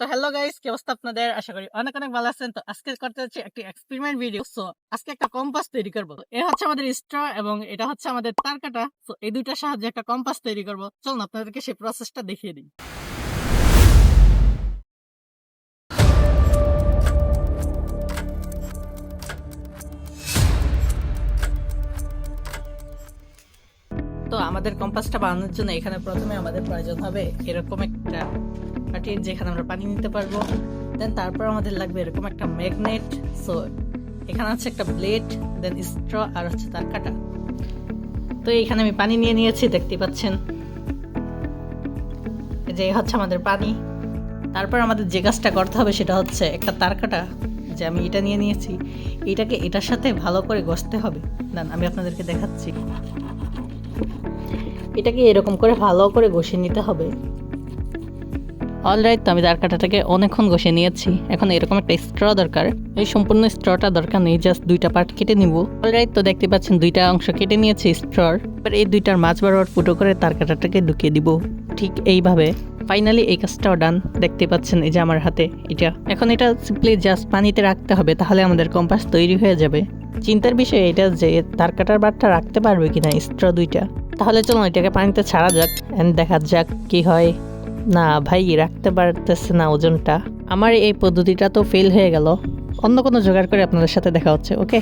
তো hello guys কি অবস্থা আপনাদের? আশা করি অনেক অনেক ভালো আছেন। তো আজকে করতে হচ্ছে একটি এক্সপেরিমেন্ট ভিডিও সো আজকে একটা কম্পাস তৈরি করব। এ হচ্ছে আমাদের স্ট্র এবং এটা হচ্ছে আমাদের তার কাটা তো এই দুইটার সাহায্যে একটা কম্পাস তৈরি করব। চলুন আপনাদেরকে সেই প্রসেসটা দেখিয়ে দিই। তো আমাদের কম্পাসটা বানানোর জন্য এখানে প্রথমে আমাদের প্রয়োজন হবে এরকম একটা বাটির যেখানে আমরা পানি নিতে পারব। দেন তারপর আমাদের লাগবে এরকম একটা ম্যাগনেট সো এখানে আছে একটা ব্লেড দেন স্ট্র আর হচ্ছে তার কাটা। তো এখানে আমি পানি নিয়ে নিয়েছি, দেখতে পাচ্ছেন। যে হচ্ছে আমাদের পানি। তারপর আমাদের যে কাজটা করতে হবে সেটা হচ্ছে একটা তার কাটা, যে আমি এটা নিয়ে নিয়েছি। এটাকে এটার সাথে ভালো করে গসতে হবে। দেন আমি আপনাদেরকে দেখাচ্ছি। এটাকে এরকম করে ভালো করে ঘষে নিতে হবে। অলরাইট তো আমি তার কাটাটাকে অনেকক্ষণ ঘষে নিয়েছি। এখন এরকম একটা স্ট্র দরকার। এই সম্পূর্ণ স্ট্রটা দরকার নেই জাস্ট দুইটা পার্ট কেটে নিব। অলরাইট তো দেখতে পাচ্ছেন দুইটা অংশ কেটে নিয়েছি স্ট্রর এবার এই দুইটার মাছ বরাবর ফুটো করে তার কাটাটাকে ঢুকিয়ে দিব। ঠিক এইভাবে। ফাইনালি এই কাজটাও ডান দেখতে পাচ্ছেন এই যে আমার হাতে এটা। এখন এটা সিম্পলি জাস্ট পানিতে রাখতে হবে, তাহলে আমাদের কম্পাস তৈরি হয়ে যাবে। চিন্তার বিষয় এটা যে তার কাটার বারটা রাখতে পারবে কিনা স্ট্র দুইটা। তাহলে চলুন এটাকে পানিতে ছাড়া যাক অ্যান্ড দেখা যাক কি হয়। না ভাই, রাখতে পারতেছে না ওজনটা। আমার এই পদ্ধতিটা তো ফেল হয়ে গেল। অন্য কোনো জোগাড় করে আপনাদের সাথে দেখা হচ্ছে, ওকে?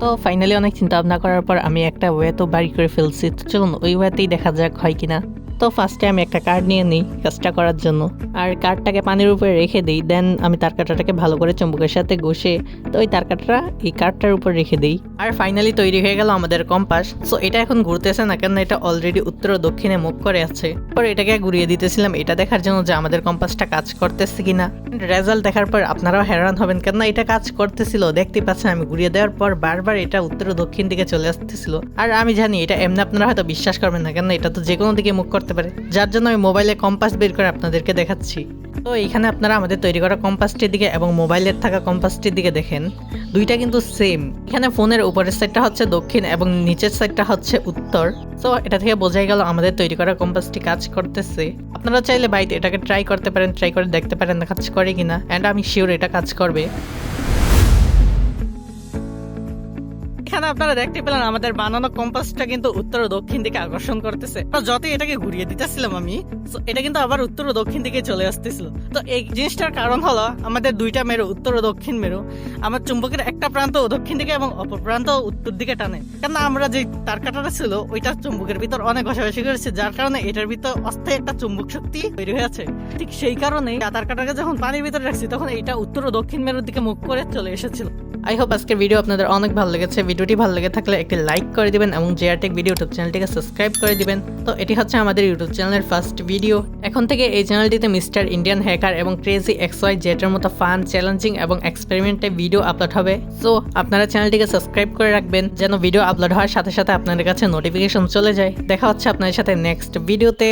তো ফাইনালি অনেক চিন্তা ভাবনা করার পর আমি একটা ওয়ে তো বাড়ি করে ফেলছি। চলুন, ওই ওয়েতেই দেখা যাক হয় কিনা। তো ফার্স্টে আমি একটা কার্ড নিয়ে নিই কাজটা করার জন্য। আর কার্ডটাকে পানির উপরে রেখে দিই দেন আমি তার কাটাটাকে ভালো করে চম্বুকের সাথে ঘষে তো ওই তার কাটাটা এই কার্ডটার উপর রেখে দিই। আর ফাইনালি তৈরি হয়ে গেল আমাদের কম্পাস সো এটা এখন ঘুরতেছে না কেন এটা অলরেডি উত্তর দক্ষিণে মুখ করে আছে। পর এটাকে ঘুরিয়ে দিতেছিলাম, এটা দেখার জন্য যে আমাদের কম্পাসটা কাজ করতেছে কিনা। রেজাল্ট দেখার পর আপনারাও হেরান হবেন কেন এটা কাজ করতেছিল। দেখতে পাচ্ছেন আমি ঘুরিয়ে দেওয়ার পর বারবার এটা উত্তর দক্ষিণ দিকে চলে আসতেছিল। আর আমি জানি এটা এমনি আপনারা হয়তো বিশ্বাস করবেন না কেন এটা তো যে কোনো দিকে মুখ করতে পারে। যার জন্য আমি মোবাইলে কম্পাস বের করে আপনাদেরকে দেখাচ্ছি। তো এখানে আপনারা আমাদের তৈরি করা কম্পাসটির দিকে এবং মোবাইলের থাকা কম্পাসটির দিকে দেখেন। দুইটা কিন্তু সেম এখানে ফোনের উপরের সাইডটা হচ্ছে দক্ষিণ এবং নিচের সাইডটা হচ্ছে উত্তর। তো এটা থেকে বোঝাই গেল আমাদের তৈরি করা কম্পাসটি কাজ করতেছে। আপনারা চাইলে বাড়িতে এটাকে ট্রাই করতে পারেন ট্রাই করে দেখতে পারেন, কাজ করে কিনা। অ্যান্ড আমি শিওর এটা কাজ করবে। এখানে আপনারা দেখতে পেলেন আমাদের বানানো কম্পাসটা কিন্তু উত্তর ও দক্ষিণ দিকে আকর্ষণ করতেছে। যতই এটাকে ঘুরিয়ে দিতেছিলাম আমি এটা কিন্তু আবার উত্তর ও দক্ষিণ দিকে চলে আসতেছিল। তো এই জিনিসটার কারণ হলো, আমাদের দুইটা মেরু, উত্তর ও দক্ষিণ মেরু। আমার চুম্বকের একটা প্রান্ত দক্ষিণ দিকে এবং অপর প্রান্ত উত্তর দিকে টানে। কেন আমরা যে তার কাটাটা ছিল, ওইটা চুম্বকের ভিতর অনেক ঘষাঘষি করেছে, যার কারণে এটার ভিতর অস্থায়ী একটা চুম্বক শক্তি তৈরি হয়েছে। ঠিক সেই কারণে তার কাটাকে যখন পানির ভিতরে রাখছি, তখন এটা উত্তর ও দক্ষিণ মেরুর দিকে মুখ করে চলে এসেছিল। আই হোপ আজকের ভিডিও আপনাদের অনেক ভালো লেগেছে। ভিডিওটি ভালো লেগে থাকলে একটি লাইক করে দিবেন এবং জেআরটেক ভিডিও ইউটিউব চ্যানেলটিকে সাবস্ক্রাইব করে দিবেন। তো এটি হচ্ছে আমাদের ইউটিউব চ্যানেলের ফার্স্ট ভিডিও এখন থেকে এই চ্যানেলটিতে মিস্টার ইন্ডিয়ান হ্যাকার এবং ক্রেজি এক্স ওয়াই জেটের মতো ফান চ্যালেঞ্জিং এবং এক্সপেরিমেন্টে ভিডিও আপলোড হবে। সো আপনারা চ্যানেলটিকে সাবস্ক্রাইব করে রাখবেন যেন ভিডিও আপলোড হওয়ার সাথে সাথে আপনাদের কাছে নোটিফিকেশন চলে যায়। দেখা হচ্ছে আপনাদের সাথে নেক্সট ভিডিওতে